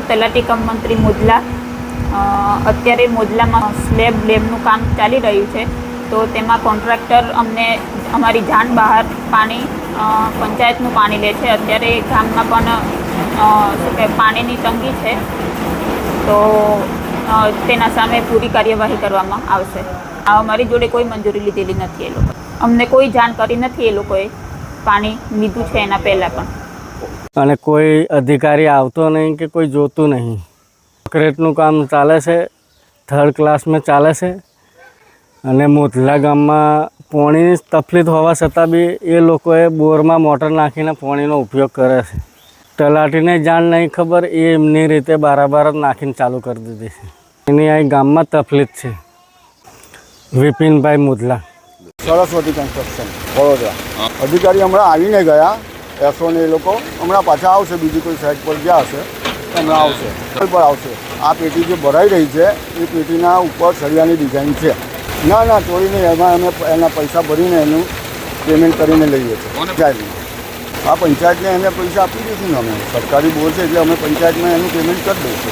હું તલાટી કમ મંત્રી મોદલા અત્યારે મોદલામાં સ્લેબ ડેમનું કામ ચાલી રહ્યું છે, તો તેમાં કોન્ટ્રાક્ટર અમને અમારી જાન બહાર પાણી પંચાયતનું પાણી લે છે. અત્યારે ગામમાં પણ શું કે, પાણીની તંગી છે. તો તેના સામે પૂરી કાર્યવાહી કરવામાં આવશે. આ અમારી જોડે કોઈ મંજૂરી લીધેલી નથી એ લોકો. અમને કોઈ જાણ કરી નથી એ લોકોએ પાણી લીધું છે એના પહેલાં પણ. અને કોઈ અધિકારી આવતો નહીં કે કોઈ જોતું નહીં. ક્રેટનું કામ ચાલે છે થર્ડ ક્લાસમાં ચાલે છે. અને મોથલા ગામમાં પાણીની તકલીફ હોવા છતાં બી એ લોકોએ બોરમાં મોટર નાખીને પાણીનો ઉપયોગ કરે છે. તલાટીને જાણ નહીં ખબર, એ એમની રીતે બારાબાર જ નાખીને ચાલુ કરી દીધી છે. એની અહીં ગામમાં તકલીફ છે. વિપિનભાઈ મુદલા સરસ્વતી કન્સ્ટ્રક્શન વડોદરા. અધિકારી હમણાં આવીને ગયા. એસો ને એ લોકો હમણાં પાછા આવશે બીજી કોઈ સાઈડ પર ગયા હશે હમણાં આવશે. કોઈ પર આવશે. આ પેટી જે ભરાઈ રહી છે એ પેટીના ઉપર સળિયાની ડિઝાઇન છે. ના ના ચોરીને નહીં એમાં અમે એના પૈસા ભરીને એનું પેમેન્ટ કરીને લઈએ છીએ. પંચાયતમાં આ પંચાયતને એને પૈસા આપી દઈશું ને અમે. સરકારી બોલ છે એટલે અમે પંચાયતમાં એનું પેમેન્ટ કરી દઈશું.